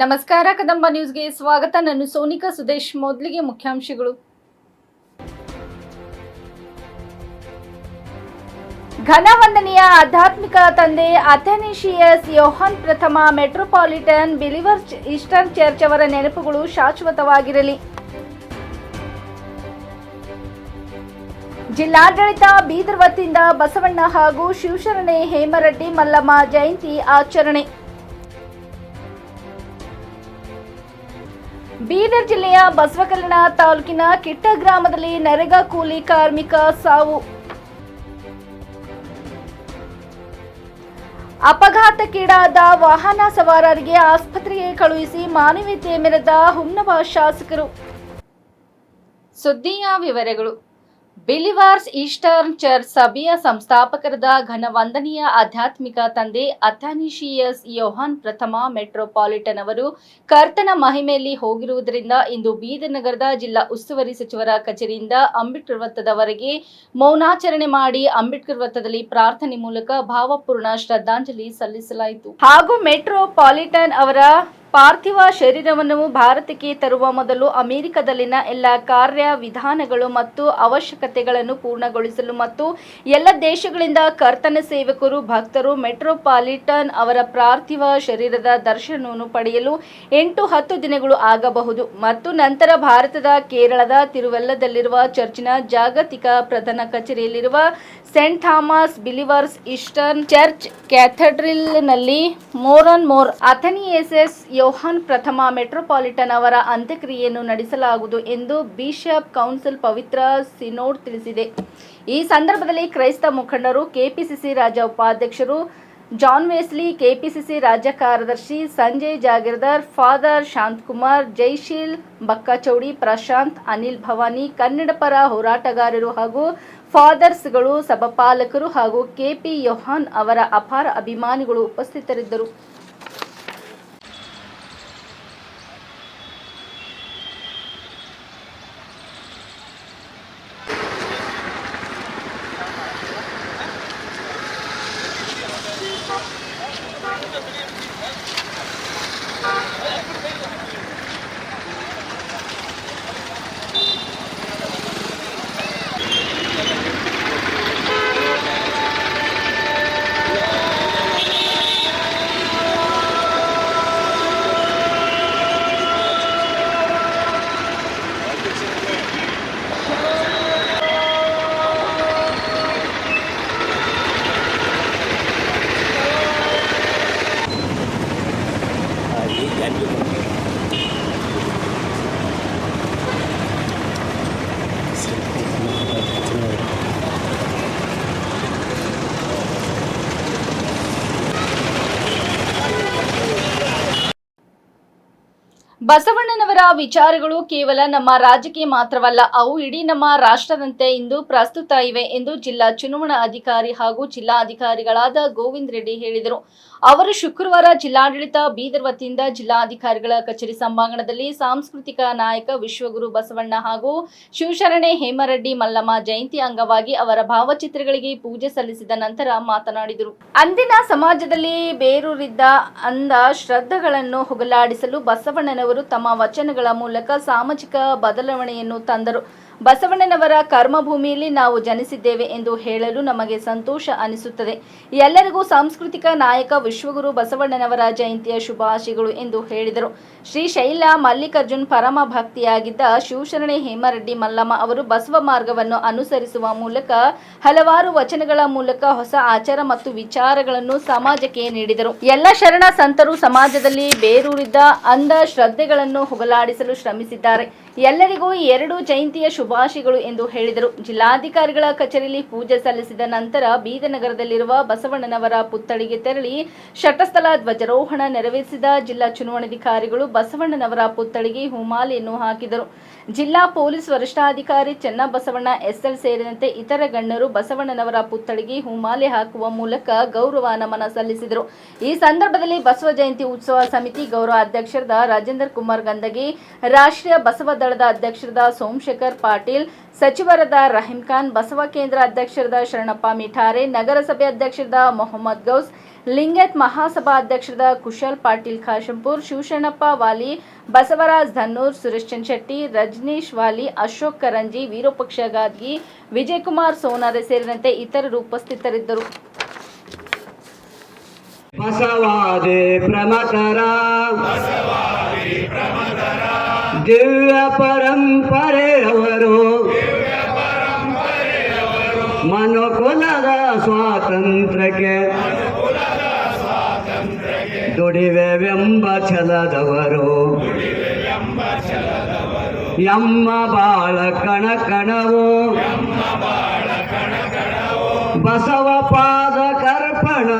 ನಮಸ್ಕಾರ, ಕದಂಬ ನ್ಯೂಸ್ಗೆ ಸ್ವಾಗತ. ನಾನು ಸೋನಿಕಾ ಸುದೇಶ್, ಮೊದಲಿಗೆ ಮುಖ್ಯಾಂಶಗಳು. ಘನವಂದನೆಯ ಆಧ್ಯಾತ್ಮಿಕ ತಂದೆ ಅಥೆನಿಷಿಯಸ್ ಯೋಹನ್ ಪ್ರಥಮ ಮೆಟ್ರೋಪಾಲಿಟನ್ ಬಿಲಿವರ್ ಈಸ್ಟರ್ನ್ ಚರ್ಚ್ ಅವರ ನೆನಪುಗಳು ಶಾಶ್ವತವಾಗಿರಲಿ. ಜಿಲ್ಲಾಡಳಿತ ಬೀದರ್ ವತಿಯಿಂದ ಬಸವಣ್ಣ ಹಾಗೂ ಶಿವಶರಣೆ ಹೇಮರೆಡ್ಡಿ ಮಲ್ಲಮ್ಮ ಜಯಂತಿ ಆಚರಣೆ. ಬೀದರ್ ಜಿಲ್ಲೆಯ ಬಸವಕಲ್ಯಾಣ ತಾಲೂಕಿನ ಕಿಟ್ಟ ಗ್ರಾಮದಲ್ಲಿ ನರೇಗಾ ಕೂಲಿ ಕಾರ್ಮಿಕ ಸಾವು. ಅಪಘಾತಕ್ಕೀಡಾದ ವಾಹನ ಸವಾರರಿಗೆ ಆಸ್ಪತ್ರೆಗೆ ಕಳುಹಿಸಿ ಮಾನವೀಯತೆ ಮೆರೆದ ಹುಮ್ನವ ಶಾಸಕರು. ಸುದ್ದಿಯ ವಿವರಗಳು. ಬಿಲಿವಾರ್ಸ್ ಈಸ್ಟರ್ನ್ ಚರ್ಚ್ ಸಭೆಯ ಸಂಸ್ಥಾಪಕರದ ಘನವಂದನೀಯ ಆಧ್ಯಾತ್ಮಿಕ ತಂದೆ ಅಥಾನಿಶಿಯಸ್ ಯೋಹಾನ್ ಪ್ರಥಮ ಮೆಟ್ರೋಪಾಲಿಟನ್ ಅವರು ಕರ್ತನ ಮಹಿಮೆಯಲ್ಲಿ ಹೋಗಿರುವುದರಿಂದ ಇಂದು ಬೀದರ್ನಗರದ ಜಿಲ್ಲಾ ಉಸ್ತುವಾರಿ ಸಚಿವರ ಕಚೇರಿಯಿಂದ ಅಂಬೇಡ್ಕರ್ ವೃತ್ತದವರೆಗೆ ಮೌನಾಚರಣೆ ಮಾಡಿ ಅಂಬೇಡ್ಕರ್ ವೃತ್ತದಲ್ಲಿ ಪ್ರಾರ್ಥನೆ ಮೂಲಕ ಭಾವಪೂರ್ಣ ಶ್ರದ್ಧಾಂಜಲಿ ಸಲ್ಲಿಸಲಾಯಿತು. ಹಾಗೂ ಮೆಟ್ರೋಪಾಲಿಟನ್ ಅವರ ಪಾರ್ಥಿವ ಶರೀರವನ್ನು ಭಾರತಕ್ಕೆ ತರುವ ಮೊದಲು ಅಮೆರಿಕದಲ್ಲಿನ ಎಲ್ಲ ಕಾರ್ಯ ವಿಧಾನಗಳು ಮತ್ತು ಅವಶ್ಯಕತೆಗಳನ್ನು ಪೂರ್ಣಗೊಳಿಸಲು ಮತ್ತು ಎಲ್ಲ ದೇಶಗಳಿಂದ ಕರ್ತನ ಸೇವಕರು, ಭಕ್ತರು, ಮೆಟ್ರೋಪಾಲಿಟನ್ ಅವರ ಪಾರ್ಥಿವ ಶರೀರದ ದರ್ಶನವನ್ನು ಪಡೆಯಲು ಎಂಟು ಹತ್ತು ದಿನಗಳು ಆಗಬಹುದು. ಮತ್ತು ನಂತರ ಭಾರತದ ಕೇರಳದ ತಿರುವೆಲ್ಲದಲ್ಲಿರುವ ಚರ್ಚಿನ ಜಾಗತಿಕ ಪ್ರಧಾನ ಕಚೇರಿಯಲ್ಲಿರುವ Saint Thomas Believers Eastern Church ಕ್ಯಾಥೆಡ್ರಲ್ನಲ್ಲಿ more on Mor Athanasius Yohan ಪ್ರಥಮ ಮೆಟ್ರೋಪಾಲಿಟನ್ ಅವರ ಅಂತ್ಯಕ್ರಿಯೆಯನ್ನು ನಡೆಸಲಾಗುವುದು ಎಂದು ಬಿಷಪ್ ಕೌನ್ಸಿಲ್ ಪವಿತ್ರ ಸಿನೋಡ್ ತಿಳಿಸಿದೆ. ಈ ಸಂದರ್ಭದಲ್ಲಿ ಕ್ರೈಸ್ತ ಮುಖಂಡರು, ಕೆಪಿಸಿಸಿ ರಾಜ್ಯ ಉಪಾಧ್ಯಕ್ಷರು, ಜಾನ್ ವೆಸ್ಲಿ, ಕೆಪಿಸಿಸಿ ರಾಜ್ಯ ಕಾರ್ಯದರ್ಶಿ ಸಂಜಯ್ ಜಾಗೀರ್ದಾರ್, ಫಾದರ್ ಶಾಂತಕುಮಾರ್ ಜೈಶೀಲ್ ಬಕ್ಕಚೌಡಿ, ಪ್ರಶಾಂತ್, ಅನಿಲ್ ಭವಾನಿ ಕನ್ನಡ ಪರ ಹೋರಾಟಗಾರರು ಹಾಗೂ ಫಾದರ್ಸ್ಗಳು, ಸಭಾಪಾಲಕರು ಹಾಗೂ ಕೆಪಿ ಯೋಹಾನ್ ಅವರ ಅಪಾರ ಅಭಿಮಾನಿಗಳು ಉಪಸ್ಥಿತರಿದ್ದರು. ಬಸವಣ್ಣನವರ ವಿಚಾರಗಳು ಕೇವಲ ನಮ್ಮ ರಾಜ್ಯಕ್ಕೆ ಮಾತ್ರವಲ್ಲ, ಅವು ಇಡೀ ನಮ್ಮ ರಾಷ್ಟ್ರದಂತೆ ಇಂದು ಪ್ರಸ್ತುತ ಇವೆ ಎಂದು ಜಿಲ್ಲಾ ಚುನಾವಣಾ ಅಧಿಕಾರಿ ಹಾಗೂ ಜಿಲ್ಲಾಧಿಕಾರಿಗಳಾದ ಗೋವಿಂದ್ ರೆಡ್ಡಿ ಹೇಳಿದರು. ಅವರು ಶುಕ್ರವಾರ ಜಿಲ್ಲಾಡಳಿತ ಬೀದರ್ ವತಿಯಿಂದ ಜಿಲ್ಲಾಧಿಕಾರಿಗಳ ಕಚೇರಿ ಸಭಾಂಗಣದಲ್ಲಿ ಸಾಂಸ್ಕೃತಿಕ ನಾಯಕ ವಿಶ್ವಗುರು ಬಸವಣ್ಣ ಹಾಗೂ ಶಿವಶರಣೆ ಹೇಮರೆಡ್ಡಿ ಮಲ್ಲಮ್ಮ ಜಯಂತಿ ಅಂಗವಾಗಿ ಅವರ ಭಾವಚಿತ್ರಗಳಿಗೆ ಪೂಜೆ ಸಲ್ಲಿಸಿದ ನಂತರ ಮಾತನಾಡಿದರು. ಅಂದಿನ ಸಮಾಜದಲ್ಲಿ ಬೇರೂರಿದ್ದ ಅಂದ ಶ್ರದ್ಧೆಗಳನ್ನು ಹೋಗಲಾಡಿಸಲು ಬಸವಣ್ಣನವರು ತಮ್ಮ ವಚನಗಳ ಮೂಲಕ ಸಾಮಾಜಿಕ ಬದಲಾವಣೆಯನ್ನು ತಂದರು. ಬಸವಣ್ಣನವರ ಕರ್ಮಭೂಮಿಯಲ್ಲಿ ನಾವು ಜನಿಸಿದ್ದೇವೆ ಎಂದು ಹೇಳಲು ನಮಗೆ ಸಂತೋಷ ಅನಿಸುತ್ತದೆ. ಎಲ್ಲರಿಗೂ ಸಾಂಸ್ಕೃತಿಕ ನಾಯಕ ವಿಶ್ವಗುರು ಬಸವಣ್ಣನವರ ಜಯಂತಿಯ ಶುಭಾಶಯಗಳು ಎಂದು ಹೇಳಿದರು. ಶ್ರೀ ಶೈಲ ಮಲ್ಲಿಕಾರ್ಜುನ್ ಪರಮ ಭಕ್ತಿಯಾಗಿದ್ದ ಶಿವಶರಣೆ ಹೇಮರೆಡ್ಡಿ ಮಲ್ಲಮ್ಮ ಅವರು ಬಸವ ಮಾರ್ಗವನ್ನು ಅನುಸರಿಸುವ ಮೂಲಕ ಹಲವಾರು ವಚನಗಳ ಮೂಲಕ ಹೊಸ ಆಚಾರ ಮತ್ತು ವಿಚಾರಗಳನ್ನು ಸಮಾಜಕ್ಕೆ ನೀಡಿದರು. ಎಲ್ಲ ಶರಣ ಸಂತರು ಸಮಾಜದಲ್ಲಿ ಬೇರೂರಿದ್ದ ಅಂಧ ಶ್ರದ್ಧೆಗಳನ್ನು ಹೋಗಲಾಡಿಸಲು ಶ್ರಮಿಸಿದ್ದಾರೆ. ಎಲ್ಲರಿಗೂ ಎರಡು ಜಯಂತಿಯ ಶುಭಾಶಯಗಳು ಎಂದು ಹೇಳಿದರು. ಜಿಲ್ಲಾಧಿಕಾರಿಗಳ ಕಚೇರಿಯಲ್ಲಿ ಪೂಜೆ ಸಲ್ಲಿಸಿದ ನಂತರ ಬೀದನಗರದಲ್ಲಿರುವ ಬಸವಣ್ಣನವರ ಪುತ್ಥಳಿಗೆ ತೆರಳಿ ಶಟಸ್ಥಲ ಧ್ವಜಾರೋಹಣ ನೆರವೇರಿಸಿದ ಜಿಲ್ಲಾ ಚುನಾವಣಾಧಿಕಾರಿಗಳು ಬಸವಣ್ಣನವರ ಪುತ್ಥಳಿಗೆ ಹೂಮಾಲೆಯನ್ನು ಹಾಕಿದರು. ಜಿಲ್ಲಾ ಪೊಲೀಸ್ ವರಿಷ್ಠಾಧಿಕಾರಿ ಚೆನ್ನಬಸವಣ್ಣ ಎಸ್ಎಲ್ ಸೇರಿದಂತೆ ಇತರ ಗಣ್ಯರು ಬಸವಣ್ಣನವರ ಪುತ್ಥಳಿಗೆ ಹೂಮಾಲೆ ಹಾಕುವ ಮೂಲಕ ಗೌರವ ನಮನ ಸಲ್ಲಿಸಿದರು. ಈ ಸಂದರ್ಭದಲ್ಲಿ ಬಸವ ಜಯಂತಿ ಉತ್ಸವ ಸಮಿತಿ ಗೌರವ ಅಧ್ಯಕ್ಷರಾದ ರಾಜೇಂದ್ರ ಕುಮಾರ್ ಗಂದಗಿ, ರಾಷ್ಟ್ರೀಯ ಬಸವ ದಳದ ಅಧ್ಯಕ್ಷರಾದ ಸೋಮಶೇಖರ್ ಪಾಟೀಲ್, ಸಚಿವರಾದ ರಹೀಂ ಖಾನ್, ಬಸವ ಕೇಂದ್ರ ಅಧ್ಯಕ್ಷರಾದ ಶರಣಪ್ಪ ಮಿಠಾರೆ, ನಗರಸಭೆ ಅಧ್ಯಕ್ಷರಾದ ಮೊಹಮ್ಮದ್ ಗೌಸ್, ಲಿಂಗತ್ ಮಹಾಸಭಾ ಅಧ್ಯಕ್ಷರಾದ ಕುಶಲ್ ಪಾಟೀಲ್ ಖಾಶಂಪುರ್, ಶಿವಶರಣಪ್ಪ ವಾಲಿ, ಬಸವರಾಜ್ ಧನ್ನೂರ್, ಸುರೇಶ್ ಚಂದ್ ಶೆಟ್ಟಿ ರಜನೀಶ್ ವಾಲಿ, ಅಶೋಕ್ ಕರಂಜಿ, ವಿರೂಪಕ್ಷ ಗಾದ್ಗಿ, ವಿಜಯಕುಮಾರ್ ಸೋನಾರೆ ಸೇರಿದಂತೆ ಇತರರು ಉಪಸ್ಥಿತರಿದ್ದರು. ಬಸವಾದಿ ದಿವ್ಯ ಪರಂಪರೆಯವರು ಮನುಕುಲದ ಸ್ವಾತಂತ್ರ್ಯಕ್ಕೆ ದುಡಿವೆವೆಂಬ ಛಲದವರು. ಎಮ್ಮ ಬಾಳ ಕಣ ಕಣವು ಬಸವ ಪಾದ ಕರ್ಪಣ.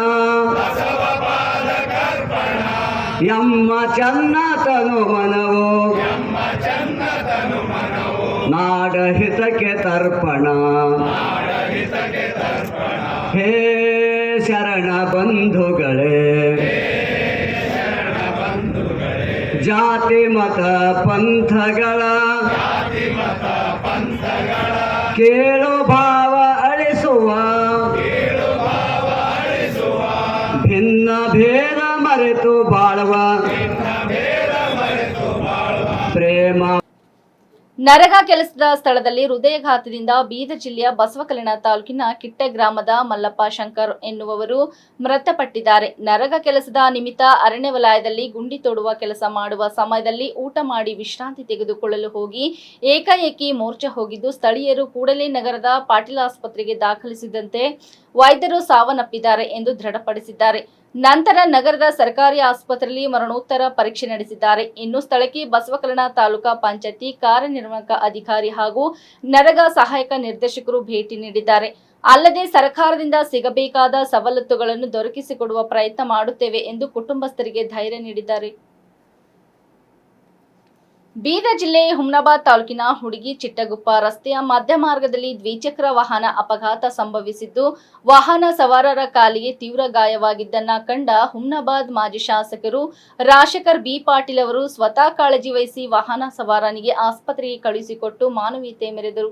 ಎಮ್ಮ ಚನ್ನ ತನು ಮನವು. ನಾಡ ಹಿತಕ್ಕೆ ತರ್ಪಣ. ಹೇ ಶರಣ ಬಂಧುಗಳೇ. ಜಾತಿ ಮತ ಪಂಥಗಳ. ಕೇಳು ಭಾವ ನರಗ ಕೆಲಸದ ಸ್ಥಳದಲ್ಲಿ ಹೃದಯಘಾತದಿಂದ ಬೀದರ್ ಜಿಲ್ಲೆಯ ಬಸವಕಲ್ಯಾಣ ತಾಲೂಕಿನ ಕಿಟ್ಟೆ ಗ್ರಾಮದ ಮಲ್ಲಪ್ಪ ಶಂಕರ್ ಎನ್ನುವವರು ಮೃತಪಟ್ಟಿದ್ದಾರೆ. ನರಗ ಕೆಲಸದ ನಿಮಿತ್ತ ಅರಣ್ಯ ವಲಯದಲ್ಲಿ ಗುಂಡಿ ತೋಡುವ ಕೆಲಸ ಮಾಡುವ ಸಮಯದಲ್ಲಿ ಊಟ ಮಾಡಿ ವಿಶ್ರಾಂತಿ ತೆಗೆದುಕೊಳ್ಳಲು ಹೋಗಿ ಏಕಾಏಕಿ ಮೋರ್ಚೆ ಹೋಗಿದ್ದು ಸ್ಥಳೀಯರು ಕೂಡಲೇ ನಗರದ ಪಾಟೀಲ್ ಆಸ್ಪತ್ರೆಗೆ ದಾಖಲಿಸಿದಂತೆ ವೈದ್ಯರು ಸಾವನ್ನಪ್ಪಿದ್ದಾರೆ ಎಂದು ದೃಢಪಡಿಸಿದ್ದಾರೆ. ನಂತರ ನಗರದ ಸರ್ಕಾರಿ ಆಸ್ಪತ್ರೆಯಲ್ಲಿ ಮರಣೋತ್ತರ ಪರೀಕ್ಷೆ ನಡೆಸಿದ್ದಾರೆ. ಇನ್ನು ಸ್ಥಳಕ್ಕೆ ಬಸವಕಲ್ಯಾಣ ತಾಲೂಕಾ ಪಂಚಾಯತಿ ಕಾರ್ಯನಿರ್ವಾಹಕ ಅಧಿಕಾರಿ ಹಾಗೂ ನರಗ ಸಹಾಯಕ ನಿರ್ದೇಶಕರು ಭೇಟಿ ನೀಡಿದ್ದಾರೆ. ಅಲ್ಲದೆ ಸರ್ಕಾರದಿಂದ ಸಿಗಬೇಕಾದ ಸವಲತ್ತುಗಳನ್ನು ದೊರಕಿಸಿಕೊಡುವ ಪ್ರಯತ್ನ ಮಾಡುತ್ತೇವೆ ಎಂದು ಕುಟುಂಬಸ್ಥರಿಗೆ ಧೈರ್ಯ ನೀಡಿದ್ದಾರೆ. ಬೀದರ್ ಜಿಲ್ಲೆ ಹುಮ್ನಾಬಾದ್ ತಾಲೂಕಿನ ಹುಡುಗಿ ಚಿಟ್ಟಗುಪ್ಪ ರಸ್ತೆಯ ಮಧ್ಯ ಮಾರ್ಗದಲ್ಲಿ ದ್ವಿಚಕ್ರ ವಾಹನ ಅಪಘಾತ ಸಂಭವಿಸಿದ್ದು, ವಾಹನ ಸವಾರರ ಕಾಲಿಗೆ ತೀವ್ರ ಗಾಯವಾಗಿದ್ದನ್ನ ಕಂಡ ಹುಮ್ನಾಬಾದ್ ಮಾಜಿ ಶಾಸಕರು ರಾಶಕರ್ ಬಿ ಪಾಟೀಲ್ ಅವರು ಸ್ವತಃ ಕಾಳಜಿ ವಹಿಸಿ ವಾಹನ ಸವಾರನಿಗೆ ಆಸ್ಪತ್ರೆಗೆ ಕಳುಹಿಸಿಕೊಟ್ಟು ಮಾನವೀಯತೆ ಮೆರೆದರು.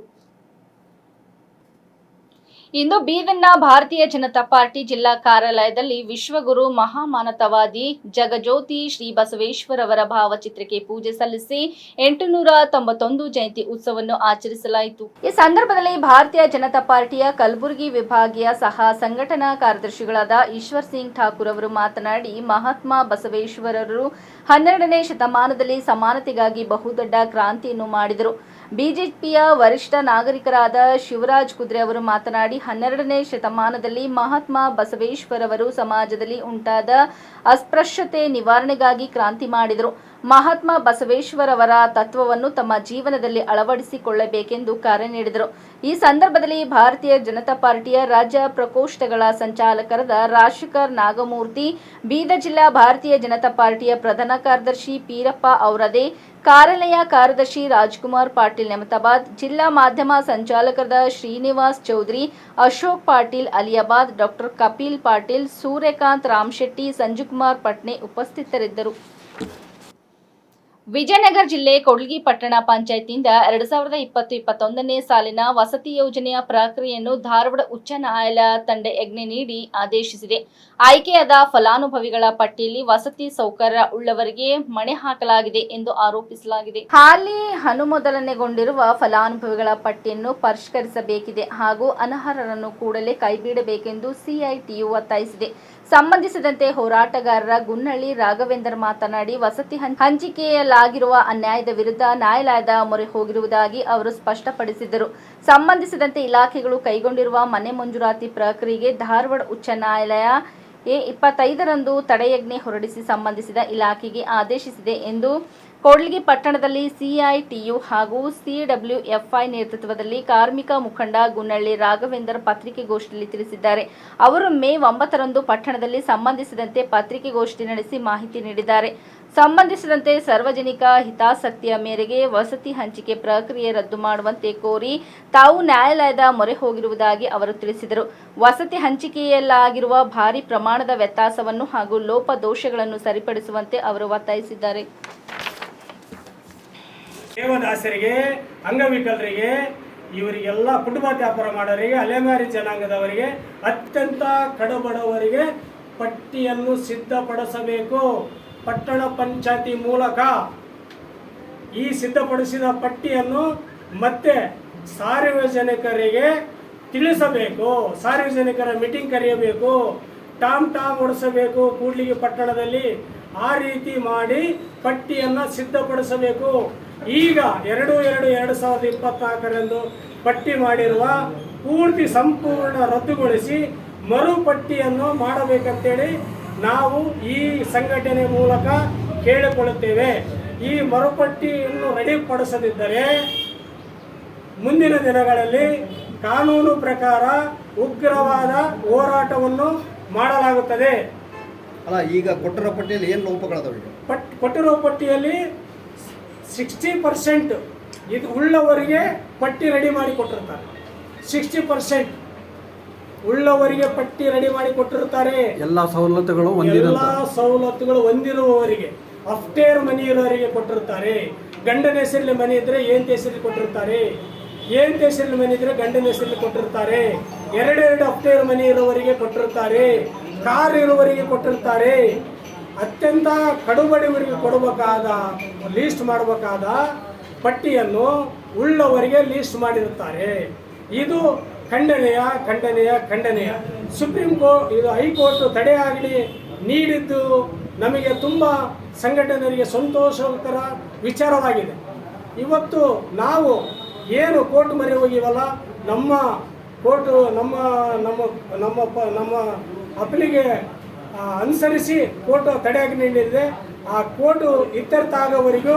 ಇಂದು ಬೀದರ್ನ ಭಾರತೀಯ ಜನತಾ ಪಾರ್ಟಿ ಜಿಲ್ಲಾ ಕಾರ್ಯಾಲಯದಲ್ಲಿ ವಿಶ್ವಗುರು ಮಹಾಮಾನತವಾದಿ ಜಗಜ್ಯೋತಿ ಶ್ರೀ ಬಸವೇಶ್ವರ ಅವರ ಭಾವಚಿತ್ರಕ್ಕೆ ಪೂಜೆ ಸಲ್ಲಿಸಿ ಎಂಟುನೂರ ತೊಂಬತ್ತೊಂದು ಜಯಂತಿ ಉತ್ಸವವನ್ನು ಆಚರಿಸಲಾಯಿತು. ಈ ಸಂದರ್ಭದಲ್ಲಿ ಭಾರತೀಯ ಜನತಾ ಪಾರ್ಟಿಯ ಕಲಬುರಗಿ ವಿಭಾಗೀಯ ಸಹ ಸಂಘಟನಾ ಕಾರ್ಯದರ್ಶಿಗಳಾದ ಈಶ್ವರ್ ಸಿಂಗ್ ಠಾಕೂರ್ ಅವರು ಮಾತನಾಡಿ, ಮಹಾತ್ಮ ಬಸವೇಶ್ವರರು ಹನ್ನೆರಡನೇ ಶತಮಾನದಲ್ಲಿ ಸಮಾನತೆಗಾಗಿ ಬಹುದೊಡ್ಡ ಕ್ರಾಂತಿಯನ್ನು ಮಾಡಿದರು. ಬಿಜೆಪಿಯ ವರಿಷ್ಠ ನಾಗರಿಕರಾದ ಶಿವರಾಜ್ ಕುದ್ರೆ ಅವರು ಮಾತನಾಡಿ, ಹನ್ನೆರಡನೇ ಶತಮಾನದಲ್ಲಿ ಮಹಾತ್ಮ ಬಸವೇಶ್ವರವರು ಸಮಾಜದಲ್ಲಿ ಉಂಟಾದ ಅಸ್ಪೃಶ್ಯತೆ ನಿವಾರಣೆಗಾಗಿ ಕ್ರಾಂತಿ ಮಾಡಿದರು. ಮಹಾತ್ಮ ಬಸವೇಶ್ವರವರ ತತ್ವವನ್ನು ತಮ್ಮ ಜೀವನದಲ್ಲಿ ಅಳವಡಿಸಿಕೊಳ್ಳಬೇಕೆಂದು ಕರೆ ನೀಡಿದರು. ಈ ಸಂದರ್ಭದಲ್ಲಿ ಭಾರತೀಯ ಜನತಾ ಪಾರ್ಟಿಯ ರಾಜ್ಯ ಪ್ರಕೋಷ್ಠಗಳ ಸಂಚಾಲಕರಾದ ರಾಜಶೇಖರ್ ನಾಗಮೂರ್ತಿ ಬೀದರ್ ಜಿಲ್ಲಾ ಭಾರತೀಯ ಜನತಾ ಪಾರ್ಟಿಯ ಪ್ರಧಾನ ಕಾರ್ಯದರ್ಶಿ ಪೀರಪ್ಪ ಔರದೆ, ಕಾರ್ಯಾಲಯ ಕಾರ್ಯದರ್ಶಿ ರಾಜ್ಕುಮಾರ್ ಪಾಟೀಲ್ ನೆಮತಾಬಾದ್, ಜಿಲ್ಲಾ ಮಾಧ್ಯಮ ಸಂಚಾಲಕರಾದ ಶ್ರೀನಿವಾಸ್ ಚೌಧರಿ, ಅಶೋಕ್ ಪಾಟೀಲ್ ಅಲಿಯಾಬಾದ್, ಡಾಕ್ಟರ್ ಕಪಿಲ್ ಪಾಟೀಲ್, ಸೂರ್ಯಕಾಂತ್ ರಾಮಶೆಟ್ಟಿ, ಸಂಜುಕುಮಾರ್ ಪಟ್ನೆ ಉಪಸ್ಥಿತರಿದ್ದರು. ವಿಜಯನಗರ ಜಿಲ್ಲೆ ಕೊಡ್ಲಿಗಿ ಪಟ್ಟಣ ಪಂಚಾಯತಿಯಿಂದ ಎರಡ್ ಸಾವಿರದ ಇಪ್ಪತ್ತು ಇಪ್ಪತ್ತೊಂದನೇ ಸಾಲಿನ ವಸತಿ ಯೋಜನೆಯ ಪ್ರಕ್ರಿಯೆಯನ್ನು ಧಾರವಾಡ ಉಚ್ಚ ನ್ಯಾಯಾಲಯ ತಂಡ ಯಜ್ಞೆ ನೀಡಿ ಆದೇಶಿಸಿದೆ. ಆಯ್ಕೆಯಾದ ಫಲಾನುಭವಿಗಳ ಪಟ್ಟಿಯಲ್ಲಿ ವಸತಿ ಸೌಕರ್ಯ ಉಳ್ಳವರಿಗೆ ಮಣೆ ಹಾಕಲಾಗಿದೆ ಎಂದು ಆರೋಪಿಸಲಾಗಿದೆ. ಹಾಲಿ ಅನುಮೋದನೆಗೊಂಡಿರುವ ಫಲಾನುಭವಿಗಳ ಪಟ್ಟಿಯನ್ನು ಪರಿಷ್ಕರಿಸಬೇಕಿದೆ ಹಾಗೂ ಅನರ್ಹರನ್ನು ಕೂಡಲೇ ಕೈಬಿಡಬೇಕೆಂದು ಸಿಐಟಿಯು ಒತ್ತಾಯಿಸಿದೆ. ಸಂಬಂಧಿಸಿದಂತೆ ಹೋರಾಟಗಾರರ ಗುನ್ನಳ್ಳಿ ರಾಘವೇಂದ್ರ ಮಾತನಾಡಿ, ವಸತಿ ಹಂಚಿಕೆಯಲ್ಲಾಗಿರುವ ಅನ್ಯಾಯದ ವಿರುದ್ಧ ನ್ಯಾಯಾಲಯದ ಮೊರೆ ಹೋಗಿರುವುದಾಗಿ ಅವರು ಸ್ಪಷ್ಟಪಡಿಸಿದರು. ಸಂಬಂಧಿಸಿದಂತೆ ಇಲಾಖೆಗಳು ಕೈಗೊಂಡಿರುವ ಮನೆ ಮಂಜೂರಾತಿ ಪ್ರಕ್ರಿಯೆಗೆ ಧಾರವಾಡ ಉಚ್ಚ ನ್ಯಾಯಾಲಯ ಎ ಇಪ್ಪತ್ತೈದರಂದು ತಡೆಯಜ್ಞೆ ಹೊರಡಿಸಿ ಸಂಬಂಧಿಸಿದ ಇಲಾಖೆಗೆ ಆದೇಶಿಸಿದೆ ಎಂದು ಕೂಡ್ಲಿಗಿ ಪಟ್ಟಣದಲ್ಲಿ ಸಿಐಟಿಯು ಹಾಗೂ ಸಿಡಬ್ಲ್ಯೂಎಫ್ಐ ನೇತೃತ್ವದಲ್ಲಿ ಕಾರ್ಮಿಕ ಮುಖಂಡ ಗುನ್ನಳ್ಳಿ ರಾಘವೇಂದರ್ ಪತ್ರಿಕೆಗೋಷ್ಠಿಯಲ್ಲಿ ತಿಳಿಸಿದ್ದಾರೆ. ಅವರು ಮೇ ಒಂಬತ್ತರಂದು ಪಟ್ಟಣದಲ್ಲಿ ಸಂಬಂಧಿಸಿದಂತೆ ಪತ್ರಿಕೆಗೋಷ್ಠಿ ನಡೆಸಿ ಮಾಹಿತಿ ನೀಡಿದ್ದಾರೆ. ಸಂಬಂಧಿಸಿದಂತೆ ಸಾರ್ವಜನಿಕ ಹಿತಾಸಕ್ತಿಯ ಮೇರೆಗೆ ವಸತಿ ಹಂಚಿಕೆ ಪ್ರಕ್ರಿಯೆ ರದ್ದು ಮಾಡುವಂತೆ ಕೋರಿ ತಾವು ನ್ಯಾಯಾಲಯದ ಮೊರೆ ಹೋಗಿರುವುದಾಗಿ ಅವರು ತಿಳಿಸಿದರು. ವಸತಿ ಹಂಚಿಕೆಯಲ್ಲಾಗಿರುವ ಭಾರಿ ಪ್ರಮಾಣದ ವ್ಯತ್ಯಾಸವನ್ನು ಹಾಗೂ ಲೋಪದೋಷಗಳನ್ನು ಸರಿಪಡಿಸುವಂತೆ ಅವರು ಒತ್ತಾಯಿಸಿದ್ದಾರೆ. ದೇವದಾಸರಿಗೆ ಅಂಗವಿಕಲರಿಗೆ, ಇವರಿಗೆಲ್ಲ ಕುಟುಂಬ ವ್ಯಾಪಾರ ಮಾಡೋರಿಗೆ, ಅಲೆಮಾರಿ ಜನಾಂಗದವರಿಗೆ, ಅತ್ಯಂತ ಕಡುಬಡವರಿಗೆ ಪಟ್ಟಿಯನ್ನು ಸಿದ್ಧಪಡಿಸಬೇಕು. ಪಟ್ಟಣ ಪಂಚಾಯತಿ ಮೂಲಕ ಈ ಸಿದ್ಧಪಡಿಸಿದ ಪಟ್ಟಿಯನ್ನು ಮತ್ತೆ ಸಾರ್ವಜನಿಕರಿಗೆ ತಿಳಿಸಬೇಕು. ಸಾರ್ವಜನಿಕರ ಮೀಟಿಂಗ್ ಕರೆಯಬೇಕು. ಟಾಮ್ ಟಾಮ್ ಓಡಿಸಬೇಕು ಕೂಡ್ಲಿಗಿ ಪಟ್ಟಣದಲ್ಲಿ. ಆ ರೀತಿ ಮಾಡಿ ಪಟ್ಟಿಯನ್ನು ಸಿದ್ಧಪಡಿಸಬೇಕು. ಈಗ ಎರಡು ಎರಡು ಎರಡು ಸಾವಿರದ ಇಪ್ಪತ್ನಾಲ್ಕರಂದು ಪಟ್ಟಿ ಮಾಡಿರುವ ಪೂರ್ತಿ ಸಂಪೂರ್ಣ ರದ್ದುಗೊಳಿಸಿ ಮರುಪಟ್ಟಿಯನ್ನು ಮಾಡಬೇಕಂತೇಳಿ ನಾವು ಈ ಸಂಘಟನೆ ಮೂಲಕ ಕೇಳಿಕೊಳ್ಳುತ್ತೇವೆ. ಈ ಮರುಪಟ್ಟಿಯನ್ನು ರೆಡಿಪಡಿಸದಿದ್ದರೆ ಮುಂದಿನ ದಿನಗಳಲ್ಲಿ ಕಾನೂನು ಪ್ರಕಾರ ಉಗ್ರವಾದ ಹೋರಾಟವನ್ನು ಮಾಡಲಾಗುತ್ತದೆ. ಅಲ್ಲ ಈಗ ಕೊಟ್ಟಿರೋ ಪಟ್ಟಿಯಲ್ಲಿ ಏನು ಲೋಪಗಳಾದವು ಪಟ್ ಕೊಟ್ಟಿರೋ ಪಟ್ಟಿಯಲ್ಲಿ ಸಿಕ್ಸ್ಟಿ ಪರ್ಸೆಂಟ್ ಇದು ಉಳ್ಳವರಿಗೆ ಪಟ್ಟಿ ರೆಡಿ ಮಾಡಿ ಕೊಟ್ಟಿರ್ತಾರೆ. ಸಿಕ್ಸ್ಟಿ ಪರ್ಸೆಂಟ್ ಉಳ್ಳವರಿಗೆ ಪಟ್ಟಿ ರೆಡಿ ಮಾಡಿ ಕೊಟ್ಟಿರ್ತಾರೆ. ಎಲ್ಲ ಸವಲತ್ತುಗಳು ಎಲ್ಲ ಸವಲತ್ತುಗಳು ಹೊಂದಿರುವವರಿಗೆ ಅಫ್ಟೇರ್ ಮನಿ ಇರೋರಿಗೆ ಕೊಟ್ಟಿರ್ತಾರೆ. ಗಂಡನ ಹೆಸರಲ್ಲಿ ಮನೆ ಇದ್ರೆ ಏನ್ ಹೆಸರಲ್ಲಿ ಕೊಟ್ಟಿರ್ತಾರೆ? ಏನ್ ಹೆಸರಲ್ಲಿ ಮನೆ ಇದ್ರೆ ಗಂಡನ ಹೆಸರಲ್ಲಿ ಕೊಟ್ಟಿರ್ತಾರೆ? ಎರಡೆರಡು ಅಫ್ಟೇರ್ ಮನಿ ಇರುವವರಿಗೆ ಕೊಟ್ಟಿರ್ತಾರೆ. ಕಾರ್ ಇರುವವರಿಗೆ ಕೊಟ್ಟಿರ್ತಾರೆ. ಅತ್ಯಂತ ಕಡುಬಡವರಿಗೆ ಕೊಡಬೇಕಾದ ಲೀಸ್ಟ್ ಮಾಡಬೇಕಾದ ಪಟ್ಟಿಯನ್ನು ಉಳ್ಳವರಿಗೆ ಲೀಸ್ಟ್ ಮಾಡಿರುತ್ತಾರೆ. ಇದು ಖಂಡನೆಯ ಖಂಡನೆಯ ಖಂಡನೆಯ. ಸುಪ್ರೀಂ ಕೋರ್ಟ್ ಇದು ಹೈಕೋರ್ಟ್ ತಡೆಯಾಗಲಿ ನೀಡಿದ್ದು ನಮಗೆ ತುಂಬ ಸಂಘಟನೆಗೆ ಸಂತೋಷಕರ ವಿಚಾರವಾಗಿದೆ. ಇವತ್ತು ನಾವು ಏನು ಕೋರ್ಟ್ ಮರೆ ಹೋಗಿವಲ್ಲ ನಮ್ಮ ಕೋರ್ಟು ನಮ್ಮ ನಮ್ಮ ನಮ್ಮ ನಮ್ಮ ಅಪ್ಪಲಿಗೆ ಆ, ಅನುಸರಿಸಿ ಕೋರ್ಟ್ ತಡೆಯಾಗಿ ನೀಡಿದೆ ಆ ಕೋರ್ಟ್ ಇತ್ಯರ್ಥ ಆಗೋವರೆಗೂ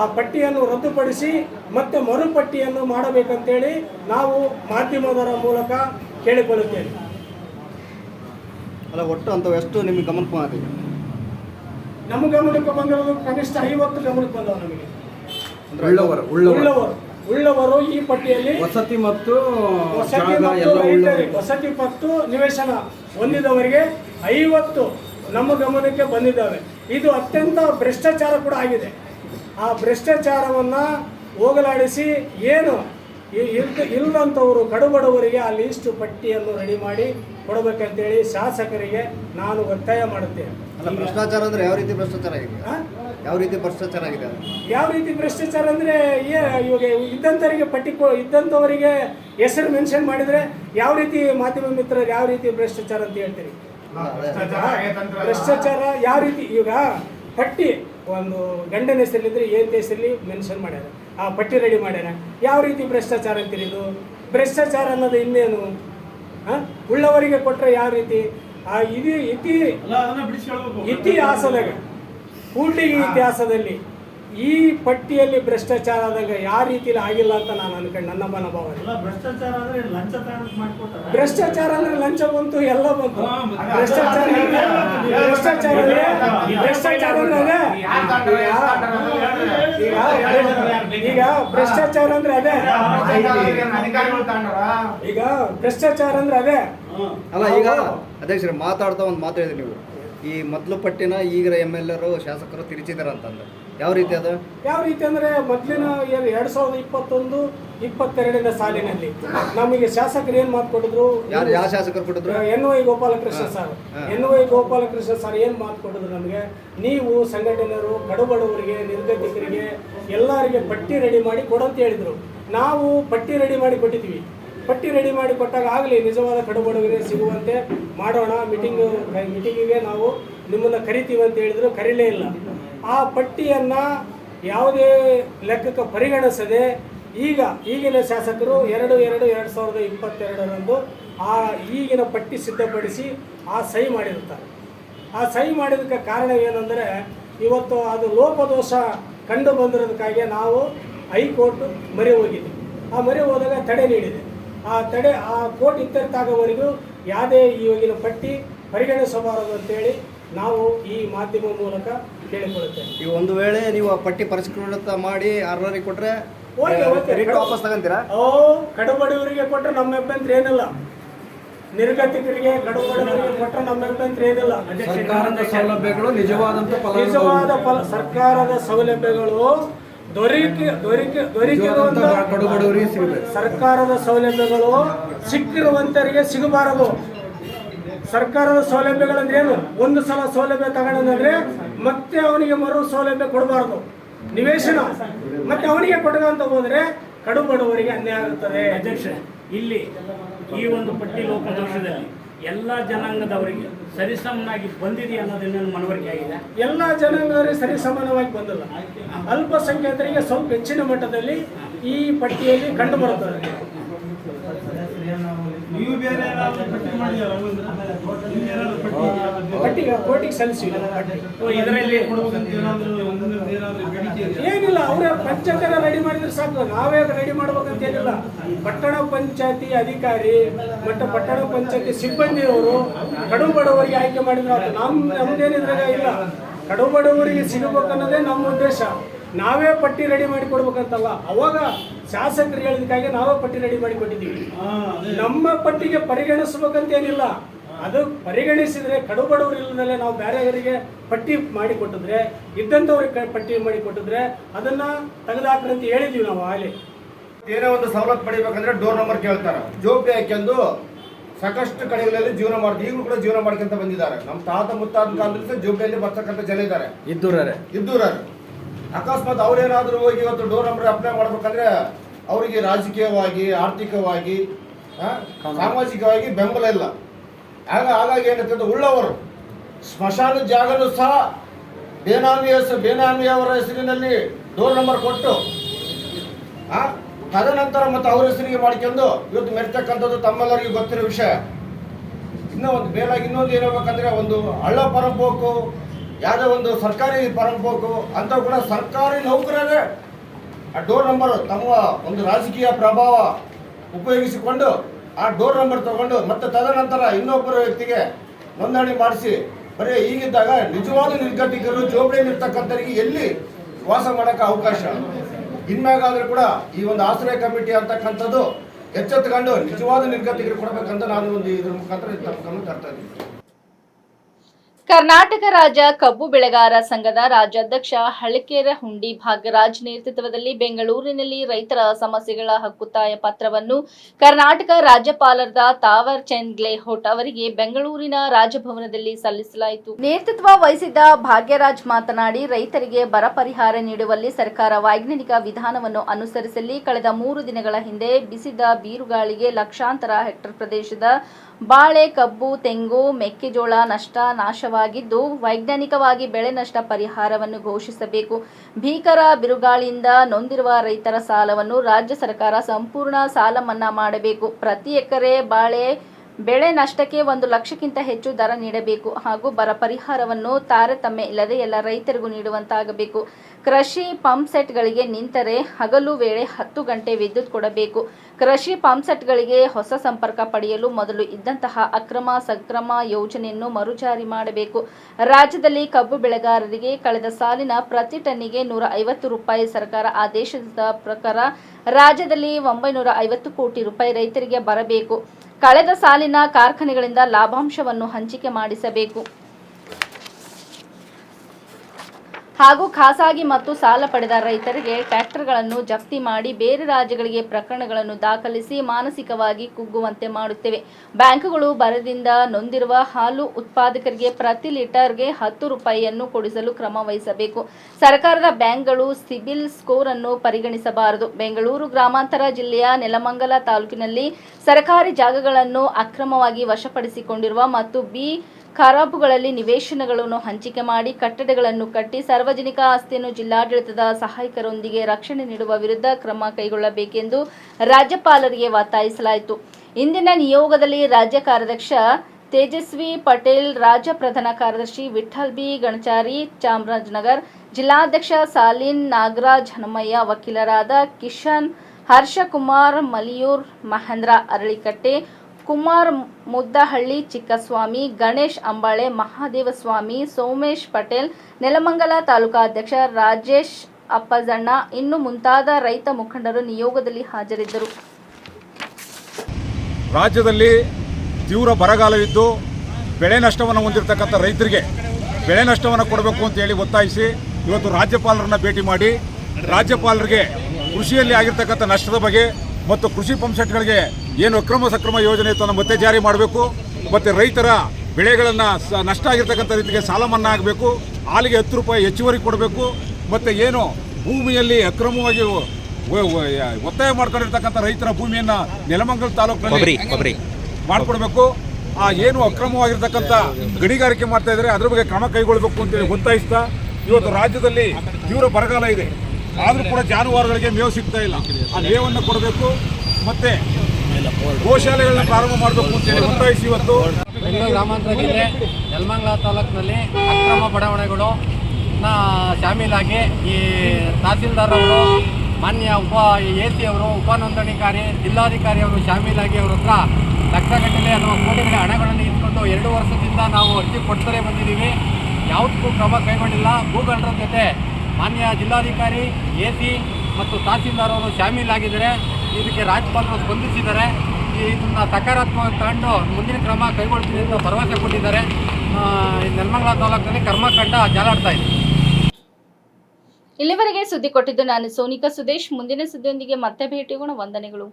ಆ ಪಟ್ಟಿಯನ್ನು ರದ್ದುಪಡಿಸಿ ಮತ್ತೆ ಮರುಪಟ್ಟಿಯನ್ನು ಮಾಡಬೇಕಂತೇಳಿ ನಾವು ಮಾಧ್ಯಮದರ ಮೂಲಕ ಕೇಳಿಕೊಳ್ಳುತ್ತೇವೆ. ಅಲ್ಲ ಒಟ್ಟು ಅಂತ ಎಷ್ಟು ನಿಮಗೆ ಗಮನಕ್ಕೆ ಬಂದಿದೆ ನಮ್ಮ ಗಮನಕ್ಕೆ ಬಂದಿರೋದು ಕನಿಷ್ಠ ಐವತ್ತು ಗಮನಕ್ಕೆ ಬಂದವು ನಮಗೆ. ಉಳ್ಳವರು ಉಳ್ಳವರು. ಉಳ್ಳವರು ಈ ಪಟ್ಟಿಯಲ್ಲಿ ವಸತಿ ಮತ್ತು ವಸತಿ ಮತ್ತು ನಿವೇಶನ ಹೊಂದಿದವರಿಗೆ ಐವತ್ತು ನಮ್ಮ ಗಮನಕ್ಕೆ ಬಂದಿದ್ದಾವೆ. ಇದು ಅತ್ಯಂತ ಭ್ರಷ್ಟಾಚಾರ ಕೂಡ ಆಗಿದೆ. ಆ ಭ್ರಷ್ಟಾಚಾರವನ್ನು ಹೋಗಲಾಡಿಸಿ ಏನು ಇಲ್ದ ಇಲ್ಲದಂಥವರು ಕಡುಬಡವರಿಗೆ ಆ ಲೀಸ್ಟ್ ಪಟ್ಟಿಯನ್ನು ರೆಡಿ ಮಾಡಿ ಕೊಡಬೇಕಂತೇಳಿ ಶಾಸಕರಿಗೆ ನಾನು ಒತ್ತಾಯ ಮಾಡುತ್ತೇನೆ. ಅಲ್ಲ ಭ್ರಷ್ಟಾಚಾರ ಅಂದ್ರೆ ಯಾವ ರೀತಿ ಭ್ರಷ್ಟಾಚಾರ ಆಗಿದೆ? ಯಾವ ರೀತಿ ಭ್ರಷ್ಟಾಚಾರ ಆಗಿದೆ ಯಾವ ರೀತಿ ಭ್ರಷ್ಟಾಚಾರ ಅಂದ್ರೆ ಏ ಇವಾಗ ಇದ್ದಂಥವರಿಗೆ ಪಟ್ಟಿ ಕೊ ಇದ್ದಂಥವರಿಗೆ ಹೆಸರು ಮೆನ್ಷನ್ ಮಾಡಿದ್ರೆ ಯಾವ ರೀತಿ ಮಾಧ್ಯಮ ಮಿತ್ರರು ಯಾವ ರೀತಿ ಭ್ರಷ್ಟಾಚಾರ ಅಂತ ಹೇಳ್ತೀರಿ? ಭ್ರಷ್ಟಾಚಾರ ಯಾವ ರೀತಿ? ಈಗ ಪಟ್ಟಿ ಒಂದು ಗಂಡನ ಹೆಸರಲ್ಲಿದ್ದರೆ ಏನ್ ಹೆಸರಲ್ಲಿ? ಮೆನ್ಷನ್ ಮಾಡ್ಯಾರ. ಆ ಪಟ್ಟಿ ರೆಡಿ ಮಾಡ್ಯಾರ. ಯಾವ ರೀತಿ ಭ್ರಷ್ಟಾಚಾರ ಅಂತಿರೋದು ಭ್ರಷ್ಟಾಚಾರ ಅನ್ನೋದು ಇನ್ನೇನು? ಹಾಂ? ಉಳ್ಳವರಿಗೆ ಕೊಟ್ಟರೆ ಯಾವ ರೀತಿ? ಆ ಇದು ಇತಿ ಇತಿಹಾಸದಾಗ. ಕೂಡ್ಲಿಗಿ ಇತಿಹಾಸದಲ್ಲಿ. ಈ ಪಟ್ಟಿಯಲ್ಲಿ ಭ್ರಷ್ಟಾಚಾರ ಆದಾಗ ಯಾವ ರೀತಿಲಿ ಆಗಿಲ್ಲ ಅಂತ ನಾನು ಅನ್ಕೊಂಡು ನನ್ನ ಮನೋಭಾವ ಭ್ರಷ್ಟಾಚಾರ ಅಂದ್ರೆ ಲಂಚ ಭ್ರಷ್ಟಾಚಾರ ಅಂದ್ರೆ ಲಂಚ ಬಂತು ಎಲ್ಲ ಬಂತು ಭ್ರಷ್ಟಾಚಾರ ಭ್ರಷ್ಟಾಚಾರ ಅಂದ್ರೆ ಭ್ರಷ್ಟಾಚಾರ ಅಂದ್ರೆ ಅದೇ. ಈಗ ಭ್ರಷ್ಟಾಚಾರ ಅಂದ್ರೆ ಅದೇ ಈಗ ಭ್ರಷ್ಟಾಚಾರ ಅಂದ್ರೆ ಅದೇ ಅಲ್ಲ ಈಗ ಅಧ್ಯಕ್ಷರೇ ಮಾತಾಡ್ತಾ ಒಂದು ಮಾತಾಡಿದ್ರಿ ನೀವು ಈ ಮೊದಲು ಪಟ್ಟಿನ ಈಗ ಎಂ ಎಲ್ ಎರು ಶಾಸಕರು ತಿರುಚಿದಾರ ಅಂತಂದ್ರೆ ಯಾವ ರೀತಿ ಅದು? ಯಾವ ರೀತಿ ಅಂದ್ರೆ ಮೊದ್ಲಿನ ಎರಡ್ ಸಾವಿರದ ಇಪ್ಪತ್ತೊಂದು ಇಪ್ಪತ್ತೆರಡನೇ ಸಾಲಿನಲ್ಲಿ ನಮಗೆ ಶಾಸಕರು ಏನ್ ಮಾತು ಕೊಟ್ಟಿದ್ರು? ಯಾರು ಯಾವ ಶಾಸಕರು ಕೊಟ್ಟಿದ್ರು? N Y Gopalakrishna sir. N Y Gopalakrishna sir ಏನ್ ಮಾತು ಕೊಟ್ಟಿದ್ರು ನಮಗೆ? ನೀವು ಸಂಘಟನೆಯರು ಕಡುಬಡವರಿಗೆ ನಿರ್ಗತಿಕರಿಗೆ ಎಲ್ಲರಿಗೆ ಪಟ್ಟಿ ರೆಡಿ ಮಾಡಿ ಕೊಡಂತ ಹೇಳಿದ್ರು. ನಾವು ಪಟ್ಟಿ ರೆಡಿ ಮಾಡಿ ಕೊಟ್ಟಿದ್ವಿ ಪಟ್ಟಿ ರೆಡಿ ಮಾಡಿ ಕೊಟ್ಟಾಗ ಆಗಲಿ ನಿಜವಾದ ಕಡುಬಡವರಿಗೆ ಸಿಗುವಂತೆ ಮಾಡೋಣ. ಮೀಟಿಂಗ್ ಮೀಟಿಂಗಿಗೆ ನಾವು ನಿಮ್ಮನ್ನು ಕರಿತೀವಿ ಅಂತ ಹೇಳಿದ್ರು. ಕರೀಲೇ ಇಲ್ಲ. ಆ ಪಟ್ಟಿಯನ್ನು ಯಾವುದೇ ಲೆಕ್ಕಕ್ಕೆ ಪರಿಗಣಿಸದೆ ಈಗ ಈಗಿನ ಶಾಸಕರು ಎರಡು ಎರಡು ಎರಡು ಸಾವಿರದ ಇಪ್ಪತ್ತೆರಡರಂದು ಆ ಈಗಿನ ಪಟ್ಟಿ ಸಿದ್ಧಪಡಿಸಿ ಆ ಸಹಿ ಮಾಡಿರ್ತಾರೆ ಆ ಸಹಿ ಮಾಡಿದಕ್ಕೆ ಕಾರಣ ಏನಂದರೆ ಇವತ್ತು ಅದು ಲೋಪದೋಷ ಕಂಡು ಬಂದಿರೋದಕ್ಕಾಗಿ ನಾವು ಹೈಕೋರ್ಟ್ ಮೊರೆ ಹೋಗಿದ್ವಿ ಆ ಮೊರೆ ಹೋದಾಗ ತಡೆ ನೀಡಿದೆ. ಆ ತಡೆ ಆ ಕೋರ್ಟ್ ಇತ್ಯರ್ಥ ಆಗೋವರೆಗೂ ಯಾವುದೇ ಈವಾಗಿನ ಪಟ್ಟಿ ಪರಿಗಣಿಸಬಾರದು ಅಂತೇಳಿ ನಾವು ಈ ಮಾಧ್ಯಮ ಮೂಲಕ ಕೇಳಿಕೊಳ್ಳುತ್ತೇವೆ. ಈ ಒಂದು ವೇಳೆ ನೀವು ಆ ಪಟ್ಟಿ ಪರಿಷ್ಕೃತ ಮಾಡಿ ಅರ್ಹರಿಗೆ ಕೊಟ್ರೆ ಓಕೆ, ಓಕೆ. ರಿಟ್ ವಾಪಸ್ ತಗೊಂತೀರಾ? ಓ ಕಡುಬಡವರಿಗೆ ಕೊಟ್ಟರೆ ನಮ್ಮ ಅಭ್ಯಂತರ ಏನಿಲ್ಲ. ನಿರ್ಗತಿಕರಿಗೆ ಕಡುಬಡವರಿಗೆ ಕೊಟ್ಟರೆ ನಮ್ಮ ಅಭ್ಯಂತರ ಏನಿಲ್ಲ. ಸರ್ಕಾರದ ಸೌಲಭ್ಯಗಳು ನಿಜವಾದಂತ ನಿಜವಾದ ಫಲ ಸರ್ಕಾರದ ಸೌಲಭ್ಯಗಳು ದೊರಕಿ ದೊರಕಿ ದೊರಕಿರುವಂತ ಕಡುಬಡವರಿಗೆ ಸಿಗಬೇಕು. ಸರ್ಕಾರದ ಸೌಲಭ್ಯಗಳು ಸಿಕ್ಕಿರುವಂತರಿಗೆ ಸಿಗಬಾರದು. ಸರ್ಕಾರದ ಸೌಲಭ್ಯಗಳಂದ್ರೆ ಏನು? ಒಂದು ಸಲ ಸೌಲಭ್ಯ ತಗೊಂಡಂದ್ರೆ ಮತ್ತೆ ಅವನಿಗೆ ಮರು ಸೌಲಭ್ಯ ಕೊಡಬಾರ್ದು. ನಿವೇಶನ. ಮತ್ತೆ ಅವನಿಗೆ ಕೊಟ್ಟದಂತ ಹೋದ್ರೆ ಕಡು ಬಡವರಿಗೆ ಅನ್ಯಾಯ ಆಗುತ್ತದೆ. ಅಧ್ಯಕ್ಷ ಇಲ್ಲಿ ಈ ಒಂದು ಪಟ್ಟಿ ಲೋಕದೋಷದಲ್ಲಿ ಎಲ್ಲ ಜನಾಂಗದವರಿಗೆ ಸರಿಸಮನಾಗಿ ಬಂದಿದೆ ಅನ್ನೋದನ್ನ ಮನವರಿಕೆ ಆಗಿದೆ. ಎಲ್ಲ ಜನಾಂಗದವರಿಗೆ ಸರಿಸಮಾನವಾಗಿ ಬಂದಿಲ್ಲ. ಅಲ್ಪಸಂಖ್ಯಾತರಿಗೆ ಸ್ವಲ್ಪ ಹೆಚ್ಚಿನ ಮಟ್ಟದಲ್ಲಿ ಈ ಪಟ್ಟಿಯಲ್ಲಿ ಕಂಡು ಬರುತ್ತದೆ. ನೀವು ಬೇರೆ ಏನಾದ್ರು ಪಟ್ಟಿ ಮಾಡಿದಾರ ನೀವು ಏನಾದ್ರು ಪಟ್ಟಿ ಪಟ್ಟಿಗೆ ಕೋರ್ಟಿಗೆ ಸಲ್ಲಿಸಿ ಇದರಲ್ಲಿ ಏನಿಲ್ಲ ಅವರೇ ಪಂಚಾಯತ್ ರೆಡಿ ಮಾಡಿದ್ರೆ ಸಾಕು. ನಾವೇ ರೆಡಿ ಮಾಡ್ಬೇಕಂತ ಏನಿಲ್ಲ. ಪಟ್ಟಣ ಪಂಚಾಯತಿ ಅಧಿಕಾರಿ ಮತ್ತು ಪಟ್ಟಣ ಪಂಚಾಯತಿ ಸಿಬ್ಬಂದಿಯವರು ಕಡು ಬಡವರಿಗೆ ಆಯ್ಕೆ ಮಾಡಿದ್ರು. ನಮ್ ನಮ್ದೇನಿದ್ರಾಗ ಇಲ್ಲ. ಕಡು ಬಡವರಿಗೆ ಸಿಗಬೇಕನ್ನೋದೇ ನಮ್ಮ ಉದ್ದೇಶ. ನಾವೇ ಪಟ್ಟಿ ರೆಡಿ ಮಾಡಿ ಕೊಡ್ಬೇಕಂತಲ್ಲ ಅವಾಗ ಶಾಸಕರು ಹೇಳಿದಕ್ಕಾಗಿ ನಾವೇ ಪಟ್ಟಿ ರೆಡಿ ಮಾಡಿ ಕೊಟ್ಟಿದ್ದೀವಿ ನಮ್ಮ ಪಟ್ಟಿಗೆ ಪರಿಗಣಿಸ್ಬೇಕಂತ ಏನಿಲ್ಲ ಅದು ಪರಿಗಣಿಸಿದ್ರೆ ಕಡು ಬಡವರು ಇಲ್ಲದಲ್ಲೇ ನಾವು ಬೇರೆಯವರಿಗೆ ಪಟ್ಟಿ ಮಾಡಿ ಕೊಟ್ಟಿದ್ರೆ ಇದ್ದಂಥವ್ರಿಗೆ ಪಟ್ಟಿ ಮಾಡಿ ಕೊಟ್ಟಿದ್ರೆ ಅದನ್ನ ತೆಗೆದಾಕ್ರಂತ ಹೇಳಿದೀವಿ ನಾವು ಆಗಲಿ. ಏನೇ ಒಂದು ಸವಲತ್ತು ಪಡಿಬೇಕಂದ್ರೆ ಡೋರ್ ನಂಬರ್ ಕೇಳ್ತಾರೆ. ಜೋಬಿ ಹಾಕೊಂಡು ಸಾಕಷ್ಟು ಕಡೆಗಳಲ್ಲಿ ಜೀವನ ಮಾಡ್ತಾರೆ ಈಗಲೂ ಕೂಡ ಜೀವನ ಮಾಡ್ಕೊಂತ ಬಂದಿದ್ದಾರೆ. ನಮ್ಮ ತಾತ ಮುತ್ತಾದ ಕಾಲದಲ್ಲಿ ಜೋಬಿಯಲ್ಲಿ ಬರ್ತಕ್ಕಂಥ ಜನ ಇದ್ದಾರೆ. ಇದ್ದೂರಾರೆ ಇದ್ದೂರರು ಅಕಸ್ಮಾತ್ ಅವ್ರೇನಾದ್ರೂ ಹೋಗಿ ಇವತ್ತು ಡೋರ್ ನಂಬರ್ ಅಪ್ಲೈ ಮಾಡ್ಬೇಕಂದ್ರೆ ಅವರಿಗೆ ರಾಜಕೀಯವಾಗಿ ಆರ್ಥಿಕವಾಗಿ ಸಾಮಾಜಿಕವಾಗಿ ಬೆಂಬಲ ಇಲ್ಲ. ಆಗ ಹಾಗಾಗಿ ಏನಾಗ್ತದೆ ಉಳ್ಳವರು ಸ್ಮಶಾನ ಜಾಗನೂ ಸಹ ಬೇನಾಮಿ ಬೇನಾಮಿಯವರ ಬೇನಾಮಿ ಹೆಸರಿನಲ್ಲಿ ಡೋರ್ ನಂಬರ್ ಕೊಟ್ಟು ಆ, ತದನಂತರ ಮತ್ತೆ ಅವ್ರ ಹೆಸರಿಗೆ ಮಾಡ್ಕೊಂಡು ಇವತ್ತು ಮೆರ್ತಕ್ಕಂಥದ್ದು ತಮ್ಮೆಲ್ಲರಿಗೂ ಗೊತ್ತಿರೋ ವಿಷಯ. ಇನ್ನೂ ಒಂದು ಮೇಲಾಗಿ ಇನ್ನೊಂದು ಏನಾಗಬೇಕಂದ್ರೆ ಒಂದು ಹಳ್ಳ ಪರಂಪೋಕು ಯಾವುದೋ ಒಂದು ಸರ್ಕಾರಿ ಪರಂಪೋಕು ಅಂತ ಕೂಡ ಸರ್ಕಾರಿ ನೌಕರರೇ ಆ ಡೋರ್ ನಂಬರ್ ತಮ್ಮ ಒಂದು ರಾಜಕೀಯ ಪ್ರಭಾವ ಉಪಯೋಗಿಸಿಕೊಂಡು ಆ ಡೋರ್ ನಂಬರ್ ತಗೊಂಡು ಮತ್ತೆ ತದನಂತರ ಇನ್ನೊಬ್ಬರ ವ್ಯಕ್ತಿಗೆ ನೋಂದಣಿ ಮಾಡಿಸಿ, ಬರೀ ಈಗಿದ್ದಾಗ ನಿಜವಾದ ನಿರ್ಗತಿಕರು ಜೋಬಳಿಯಲ್ಲಿರ್ತಕ್ಕಂಥವರಿಗೆ ಎಲ್ಲಿ ವಾಸ ಮಾಡೋಕ್ಕೆ ಅವಕಾಶ? ಇನ್ಮ್ಯಾಗಾದ್ರೂ ಕೂಡ ಈ ಒಂದು ಆಶ್ರಯ ಕಮಿಟಿ ಅಂತಕ್ಕಂಥದ್ದು ಎಚ್ಚೆತ್ತುಕೊಂಡು ನಿಜವಾದ ನಿರ್ಗತಿಕರು ಕೊಡಬೇಕಂತ ನಾನು ಒಂದು ಇದ್ರ ಮುಖಾಂತರ ತಮ್ಮ ತರ್ತಾ ಇದ್ದೀನಿ. ಕರ್ನಾಟಕ ರಾಜ್ಯ ಕಬ್ಬು ಬೆಳೆಗಾರ ಸಂಘದ ರಾಜ್ಯಾಧ್ಯಕ್ಷ ಹಳಕೇರ ಹುಂಡಿ ಭಾಗ್ಯರಾಜ್ ನೇತೃತ್ವದಲ್ಲಿ ಬೆಂಗಳೂರಿನಲ್ಲಿ ರೈತರ ಸಮಸ್ಯೆಗಳ ಹಕ್ಕುತ್ತಾಯ ಪತ್ರವನ್ನು ಕರ್ನಾಟಕ ರಾಜ್ಯಪಾಲರದ ತಾವರ್ ಚಂದ್ ಅವರಿಗೆ ಬೆಂಗಳೂರಿನ ರಾಜಭವನದಲ್ಲಿ ಸಲ್ಲಿಸಲಾಯಿತು. ನೇತೃತ್ವ ವಹಿಸಿದ್ದ ಭಾಗ್ಯರಾಜ್ ಮಾತನಾಡಿ, ರೈತರಿಗೆ ಬರ ಪರಿಹಾರ ನೀಡುವಲ್ಲಿ ಸರ್ಕಾರ ವೈಜ್ಞಾನಿಕ ವಿಧಾನವನ್ನು ಅನುಸರಿಸಲಿ, ಕಳೆದ ಮೂರು ದಿನಗಳ ಹಿಂದೆ ಬಿಸಿದ ಬೀರುಗಾಳಿಗೆ ಲಕ್ಷಾಂತರ ಹೆಕ್ಟರ್ ಪ್ರದೇಶದ ಬಾಳೆ, ಕಬ್ಬು, ತೆಂಗು, ಮೆಕ್ಕೆಜೋಳ ನಷ್ಟ ನಾಶವಾಗಿದ್ದು ವೈಜ್ಞಾನಿಕವಾಗಿ ಬೆಳೆ ನಷ್ಟ ಪರಿಹಾರವನ್ನು ಘೋಷಿಸಬೇಕು. ಭೀಕರ ಬಿರುಗಾಳಿಯಿಂದ ನೊಂದಿರುವ ರೈತರ ಸಾಲವನ್ನು ರಾಜ್ಯ ಸರ್ಕಾರ ಸಂಪೂರ್ಣ ಸಾಲ ಮನ್ನಾ ಮಾಡಬೇಕು. ಪ್ರತಿ ಎಕರೆ ಬಾಳೆ ಬೆಳೆ ನಷ್ಟಕ್ಕೆ ಒಂದು ಲಕ್ಷಕ್ಕಿಂತ ಹೆಚ್ಚು ದರ ನೀಡಬೇಕು ಹಾಗೂ ಬರ ಪರಿಹಾರವನ್ನು ತಾರತಮ್ಯ ಇಲ್ಲದೆ ಎಲ್ಲ ರೈತರಿಗೂ ನೀಡುವಂತಾಗಬೇಕು. ಕೃಷಿ ಪಂಪ್ ಸೆಟ್ಗಳಿಗೆ ನಿಂತರೆ ಹಗಲು ವೇಳೆ ಹತ್ತು ಗಂಟೆ ವಿದ್ಯುತ್ ಕೊಡಬೇಕು. ಕೃಷಿ ಪಂಪ್ ಸೆಟ್ಗಳಿಗೆ ಹೊಸ ಸಂಪರ್ಕ ಪಡೆಯಲು ಮೊದಲು ಇದ್ದಂತಹ ಅಕ್ರಮ ಸಕ್ರಮ ಯೋಜನೆಯನ್ನು ಮರುಜಾರಿ ಮಾಡಬೇಕು. ರಾಜ್ಯದಲ್ಲಿ ಕಬ್ಬು ಬೆಳೆಗಾರರಿಗೆ ಕಳೆದ ಸಾಲಿನ ಪ್ರತಿ ಟನ್ನಿಗೆ ನೂರ ಐವತ್ತು ರೂಪಾಯಿ ಸರ್ಕಾರ ಆದೇಶದ ಪ್ರಕಾರ ರಾಜ್ಯದಲ್ಲಿ ಒಂಬೈನೂರ ಐವತ್ತು ಕೋಟಿ ರೂಪಾಯಿ ರೈತರಿಗೆ ಬರಬೇಕು. ಕಳೆದ ಸಾಲಿನ ಕಾರ್ಖಾನೆಗಳಿಂದ ಲಾಭಾಂಶವನ್ನು ಹಂಚಿಕೆ ಮಾಡಿಸಬೇಕು. ಹಾಗೂ ಖಾಸಗಿ ಮತ್ತು ಸಾಲ ಪಡೆದ ರೈತರಿಗೆ ಟ್ರ್ಯಾಕ್ಟರ್ಗಳನ್ನು ಜಪ್ತಿ ಮಾಡಿ ಬೇರೆ ರಾಜ್ಯಗಳಿಗೆ ಪ್ರಕರಣಗಳನ್ನು ದಾಖಲಿಸಿ ಮಾನಸಿಕವಾಗಿ ಕುಗ್ಗುವಂತೆ ಮಾಡುತ್ತೇವೆ. ಬ್ಯಾಂಕುಗಳು ಬರದಿಂದ ನೊಂದಿರುವ ಹಾಲು ಉತ್ಪಾದಕರಿಗೆ ಪ್ರತಿ ಲೀಟರ್ಗೆ ಹತ್ತು ರೂಪಾಯಿಯನ್ನು ಕೊಡಿಸಲು ಕ್ರಮ ವಹಿಸಬೇಕು. ಸರ್ಕಾರದ ಬ್ಯಾಂಕ್ಗಳು ಸಿಬಿಲ್ ಸ್ಕೋರ್ ಅನ್ನು ಪರಿಗಣಿಸಬಾರದು. ಬೆಂಗಳೂರು ಗ್ರಾಮಾಂತರ ಜಿಲ್ಲೆಯ ನೆಲಮಂಗಲ ತಾಲೂಕಿನಲ್ಲಿ ಸರ್ಕಾರಿ ಜಾಗಗಳನ್ನು ಅಕ್ರಮವಾಗಿ ವಶಪಡಿಸಿಕೊಂಡಿರುವ ಮತ್ತು ಬಿ ಖರಾಬುಗಳಲ್ಲಿ ನಿವೇಶನಗಳನ್ನು ಹಂಚಿಕೆ ಮಾಡಿ ಕಟ್ಟಡಗಳನ್ನು ಕಟ್ಟಿ ಸಾರ್ವಜನಿಕ ಆಸ್ತಿಯನ್ನು ಜಿಲ್ಲಾಡಳಿತದ ಸಹಾಯಕರೊಂದಿಗೆ ರಕ್ಷಣೆ ನೀಡುವ ವಿರುದ್ಧ ಕ್ರಮ ಕೈಗೊಳ್ಳಬೇಕೆಂದು ರಾಜ್ಯಪಾಲರಿಗೆ ಒತ್ತಾಯಿಸಲಾಯಿತು. ಇಂದಿನ ನಿಯೋಗದಲ್ಲಿ ರಾಜ್ಯ ಕಾರ್ಯಾಧ್ಯಕ್ಷ ತೇಜಸ್ವಿ ಪಟೇಲ್, ರಾಜ್ಯ ಪ್ರಧಾನ ಕಾರ್ಯದರ್ಶಿ ವಿಠಲ್ ಬಿ. ಗಣಚಾರಿ, ಚಾಮರಾಜನಗರ್ ಜಿಲ್ಲಾಧ್ಯಕ್ಷ ಸಾಲಿನ್ ನಾಗರಾಜ್, ಹನುಮಯ್ಯ ವಕೀಲರಾದ ಕಿಶನ್ ಹರ್ಷಕುಮಾರ್, ಮಲಿಯೂರ್ ಮಹೇಂದ್ರ ಅರಳಿಕಟ್ಟೆ ಕುಮಾರ್ ಮುದ್ದಹಳ್ಳಿ, ಚಿಕ್ಕಸ್ವಾಮಿ, ಗಣೇಶ್ ಅಂಬಾಳೆ, ಮಹಾದೇವಸ್ವಾಮಿ, ಸೋಮೇಶ್ ಪಟೇಲ್, ನೆಲಮಂಗಲ ತಾಲೂಕಾಧ್ಯಕ್ಷ ರಾಜೇಶ್ ಅಪ್ಪಜಣ್ಣ, ಇನ್ನು ಮುಂತಾದ ರೈತ ಮುಖಂಡರು ನಿಯೋಗದಲ್ಲಿ ಹಾಜರಿದ್ದರು. ರಾಜ್ಯದಲ್ಲಿ ತೀವ್ರ ಬರಗಾಲವಿದ್ದು ಬೆಳೆ ನಷ್ಟವನ್ನು ಹೊಂದಿರತಕ್ಕಂಥ ರೈತರಿಗೆ ಬೆಳೆ ನಷ್ಟವನ್ನು ಕೊಡಬೇಕು ಅಂತ ಹೇಳಿ ಒತ್ತಾಯಿಸಿ ಇವತ್ತು ರಾಜ್ಯಪಾಲರನ್ನ ಭೇಟಿ ಮಾಡಿ, ರಾಜ್ಯಪಾಲರಿಗೆ ಕೃಷಿಯಲ್ಲಿ ಆಗಿರ್ತಕ್ಕಂಥ ನಷ್ಟದ ಬಗ್ಗೆ ಮತ್ತು ಕೃಷಿ ಪಂಪ್ಸೆಟ್ಗಳಿಗೆ ಏನು ಅಕ್ರಮ ಸಕ್ರಮ ಯೋಜನೆ ಇತ್ತು ಅದನ್ನು ಮತ್ತೆ ಜಾರಿ ಮಾಡಬೇಕು. ಮತ್ತು ರೈತರ ಬೆಳೆಗಳನ್ನು ಸ ನಷ್ಟ ಆಗಿರ್ತಕ್ಕಂಥ ರೀತಿಗೆ ಸಾಲ ಮನ್ನಾ ಆಗಬೇಕು. ಹಾಲಿಗೆ ಹತ್ತು ರೂಪಾಯಿ ಹೆಚ್ಚುವರಿ ಕೊಡಬೇಕು. ಮತ್ತು ಏನು ಭೂಮಿಯಲ್ಲಿ ಅಕ್ರಮವಾಗಿ ಒತ್ತಾಯ ಮಾಡ್ಕೊಂಡಿರ್ತಕ್ಕಂಥ ರೈತರ ಭೂಮಿಯನ್ನು ನೆಲಮಂಗಲ ತಾಲೂಕಿನಲ್ಲಿ ಮಾಡಿಕೊಡ್ಬೇಕು. ಆ ಏನು ಅಕ್ರಮವಾಗಿರ್ತಕ್ಕಂಥ ಗಣಿಗಾರಿಕೆ ಮಾಡ್ತಾ ಇದ್ದಾರೆ ಅದ್ರ ಬಗ್ಗೆ ಕ್ರಮ ಕೈಗೊಳ್ಳಬೇಕು ಅಂತೇಳಿ ಒತ್ತಾಯಿಸ್ತಾ ಇವತ್ತು ರಾಜ್ಯದಲ್ಲಿ ತೀವ್ರ ಬರಗಾಲ ಇದೆ. ಆದರೂ ಕೂಡ ಜಾನುವಾರುಗಳಿಗೆ ಮೇವು ಸಿಗ್ತಾ ಇಲ್ಲ. ಆ ಮೇವನ್ನು ಕೊಡಬೇಕು, ಮತ್ತೆ ಗೋಶಾಲೆಗಳನ್ನ ಪ್ರಾರಂಭ ಮಾಡಬೇಕು ಅಂತೇಳಿ ಒತ್ತಾಯಿಸಿ ಇವತ್ತು. ಬೆಂಗಳೂರು ಗ್ರಾಮಾಂತರ ಜಿಲ್ಲೆ ಯಲ್ಮಂಗ್ಲಾ ತಾಲೂಕಿನಲ್ಲಿ ಅಕ್ರಮ ಬಡಾವಣೆಗಳು ಶಾಮೀಲಾಗಿ ಈ ತಹಸೀಲ್ದಾರ್ ಅವರು ಮಾನ್ಯ ಉಪ ಎ ಸಿ ಅವರು, ಉಪ ನೋಂದಣಿಕಾರಿ ಜಿಲ್ಲಾಧಿಕಾರಿ ಅವರು ಶಾಮೀಲಾಗಿ ಅವ್ರ ಹತ್ರ ಲಕ್ಷಗಟ್ಟಲೆ ಅಥವಾ ಕೋಟಿಗಳ ಹಣಗಳನ್ನು ಇಟ್ಕೊಂಡು ಎರಡು ವರ್ಷದಿಂದ ನಾವು ಅರ್ಜಿ ಕೊಡ್ತಾರೆ ಬಂದಿದ್ದೀವಿ. ಯಾವುದಕ್ಕೂ ಕ್ರಮ ಕೈಗೊಂಡಿಲ್ಲ. ಭೂಗಂಡರ ಜೊತೆ ಮಾನ್ಯ ಜಿಲ್ಲಾಧಿಕಾರಿ ಎ ಸಿ ಮತ್ತು ತಹಸೀಲ್ದಾರ್ ಅವರು ಶಾಮೀಲಾಗಿದ್ದಾರೆ. ಇದಕ್ಕೆ ರಾಜ್ಯಪಾಲರು ಸ್ಪಂದಿಸಿದ್ದಾರೆ. ಇದನ್ನ ಸಕಾರಾತ್ಮಕ ತಗೊಂಡು ಮುಂದಿನ ಕ್ರಮ ಕೈಗೊಳ್ತೀನಿ ಅಂತ ಭರವಸೆ ಕೊಟ್ಟಿದ್ದಾರೆ. ನೆಲಮಂಗಲ ತಾಲೂಕಿನಲ್ಲಿ ಕರ್ಮಕಾಂಡ ಜಾಲಾಡ್ತಾ ಇದೆ. ಇಲ್ಲಿವರೆಗೆ ಸುದ್ದಿ ಕೊಟ್ಟಿದ್ದು ನಾನು ಸೋನಿಕಾ ಸುದೇಶ್. ಮುಂದಿನ ಸುದ್ದಿಯೊಂದಿಗೆ ಮತ್ತೆ ಭೇಟಿಗೋಣ ವಂದನೆಗಳು.